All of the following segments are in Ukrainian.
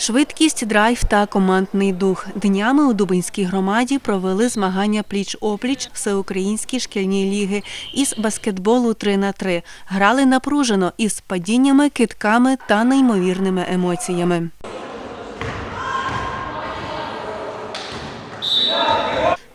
Швидкість, драйв та командний дух. Днями у Дубинській громаді провели змагання пліч-опліч всеукраїнській шкільні ліги із баскетболу 3 на 3 Грали напружено із падіннями, китками та неймовірними емоціями.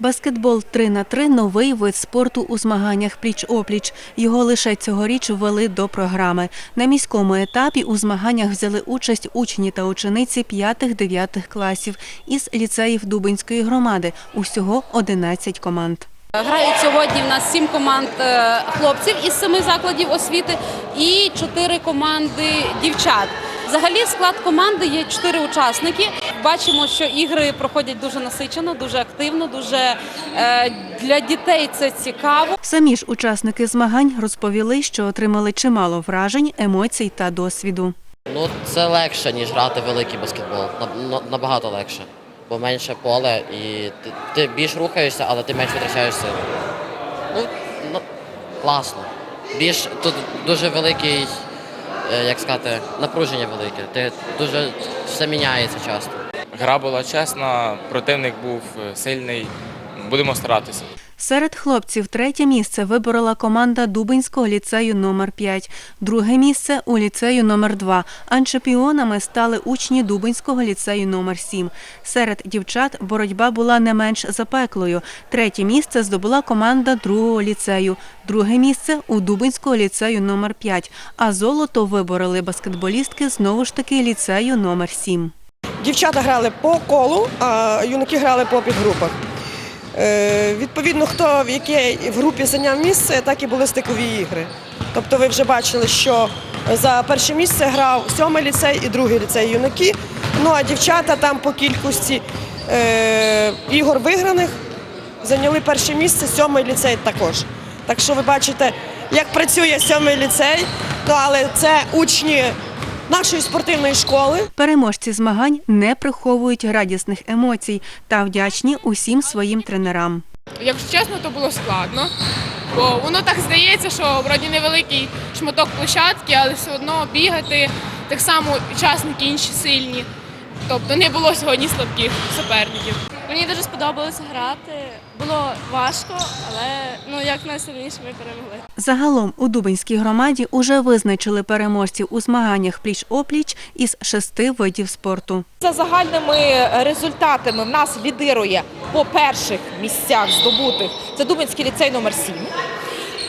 Баскетбол 3 на 3 новий вид спорту у змаганнях пліч-опліч. Його лише цьогоріч ввели до програми. На міському етапі у змаганнях взяли участь учні та учениці 5-9 класів із ліцеїв Дубинської громади. Усього 11 команд. Грають сьогодні в нас сім команд е, хлопців із семи закладів освіти і чотири команди дівчат. Взагалі склад команди є чотири учасники. Бачимо, що ігри проходять дуже насичено, дуже активно, дуже е, для дітей це цікаво. Самі ж учасники змагань розповіли, що отримали чимало вражень, емоцій та досвіду. Ну, це легше, ніж грати великий баскетбол. На- Набагато легше. Бо менше поле і ти, ти більш рухаєшся, але ти менше витрачаєш сили. Ну, ну класно. Більш тут дуже великий, е, як сказати, напруження велике. Ти дуже все міняється часто. Гра була чесна, противник був е, сильний. Будемо старатися. Серед хлопців третє місце виборола команда Дубинського ліцею номер 5 друге місце у ліцею номер 2 а чемпіонами стали учні Дубинського ліцею номер 7 Серед дівчат боротьба була не менш запеклою. Третє місце здобула команда другого ліцею, друге місце у Дубинського ліцею номер 5 а золото вибороли баскетболістки знову ж таки ліцею номер 7 Дівчата грали по колу, а юнаки грали по підгрупах. Е, відповідно, хто в якій в групі зайняв місце, так і були стикові ігри. Тобто ви вже бачили, що за перше місце грав сьомий ліцей і другий ліцей юнаки. Ну а дівчата там по кількості е, ігор виграних зайняли перше місце, сьомий ліцей також. Так що ви бачите, як працює сьомий ліцей, ну, але це учні нашої спортивної школи. Переможці змагань не приховують радісних емоцій та вдячні усім своїм тренерам. Якщо чесно, то було складно. Бо воно так здається, що вроді невеликий шматок площадки, але все одно бігати так само учасники інші сильні. Тобто не було сьогодні слабких суперників. Мені дуже сподобалося грати. Було важко, але ну як найсильніше ми перемогли. Загалом у Дубинській громаді уже визначили переможців у змаганнях пліч-опліч із шести видів спорту. За загальними результатами в нас лідирує по перших місцях здобутих це Дубинський ліцей номер 7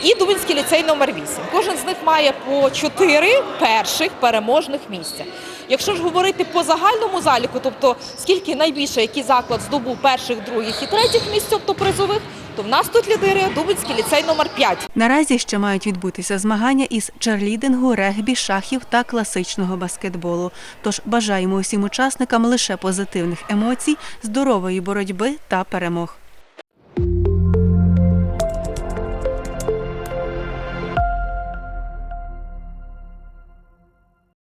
і Дубинський ліцей номер 8. Кожен з них має по 4 перших переможних місця. Якщо ж говорити по загальному заліку, тобто скільки найбільше який заклад здобув перших, других і третіх місць, тобто призових, то в нас тут лідирує Дубинський ліцей номер 5. Наразі ще мають відбутися змагання із черлідингу, регбі, шахів та класичного баскетболу. Тож бажаємо усім учасникам лише позитивних емоцій, здорової боротьби та перемог.